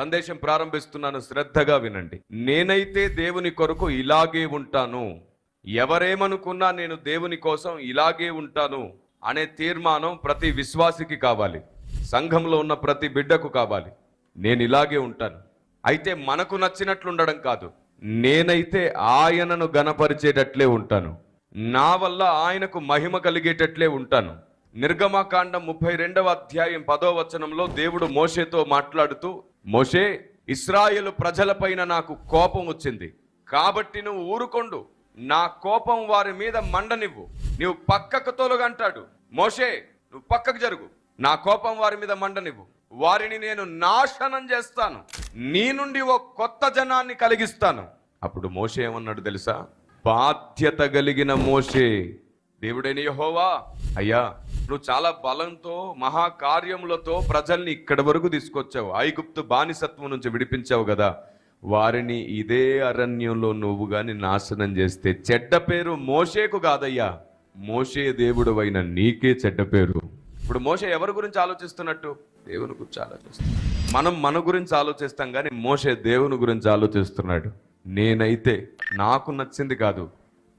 సందేశం ప్రారంభిస్తున్నాను శ్రద్ధగా వినండి. నేనైతే దేవుని కొరకు ఇలాగే ఉంటాను. ఎవరేమనుకున్నా నేను దేవుని కోసం ఇలాగే ఉంటాను అనే తీర్మానం ప్రతి విశ్వాసికి కావాలి. సంఘంలో ఉన్న ప్రతి బిడ్డకు కావాలి. నేను ఇలాగే ఉంటాను. అయితే మనకు నచ్చినట్లు ఉండడం కాదు. నేనైతే ఆయనను గణపరిచేటట్లే ఉంటాను. నా వల్ల ఆయనకు మహిమ కలిగేటట్లే ఉంటాను. నిర్గమకాండం ముప్పై రెండవ అధ్యాయం పదో వచనంలో దేవుడు మోషేతో మాట్లాడుతూ మోషే ఇస్రాయేలు ప్రజలపైన నాకు కోపం వచ్చింది. కాబట్టి నువ్వు ఊరుకొండు. నా కోపం వారి మీద మండనివ్వు. నువ్వు పక్కకు తొలగంటాడు మోషే నువ్వు పక్కకు జరుగు. నా కోపం వారి మీద మండనివ్వు. వారిని నేను నాశనం చేస్తాను. నీ నుండి ఓ కొత్త జనాన్ని కలిగిస్తాను. అప్పుడు మోషే ఏమన్నాడు తెలుసా? బాధ్యత కలిగిన మోషే దేవుడైన యహోవా. అయ్యా నువ్వు చాలా బలంతో మహాకార్యములతో ప్రజల్ని ఇక్కడి వరకు తీసుకొచ్చావు. ఐగుప్తు బానిసత్వం నుంచి విడిపించావు కదా. వారిని ఇదే అరణ్యంలో నువ్వు కానీ నాశనం చేస్తే చెడ్డ పేరు మోషేకు కాదయ్యా. మోషే దేవుడు అయిన నీకే చెడ్డ పేరు. ఇప్పుడు మోషే ఎవరి గురించి ఆలోచిస్తున్నట్టు? దేవుని గురించి ఆలోచిస్తున్నాడు మనం మన గురించి ఆలోచిస్తాం కానీ మోషే దేవుని గురించి ఆలోచిస్తున్నాడు. నేనైతే నాకు నచ్చింది కాదు.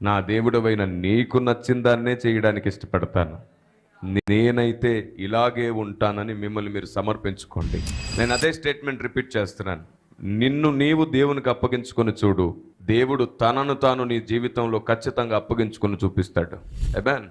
నా దేవుడవైన నీకు నచ్చిందాన్నే చేయడానికి ఇష్టపడతాను. నేనైతే ఇలాగే ఉంటానని మిమ్మల్ని మీరు సమర్పించుకోండి. నేను అదే స్టేట్మెంట్ రిపీట్ చేస్తున్నాను. నిన్ను నీవు దేవునికి అప్పగించుకొని చూడు. దేవుడు తనను తాను నీ జీవితంలో ఖచ్చితంగా అప్పగించుకొని చూపిస్తాడు. ఎబాన్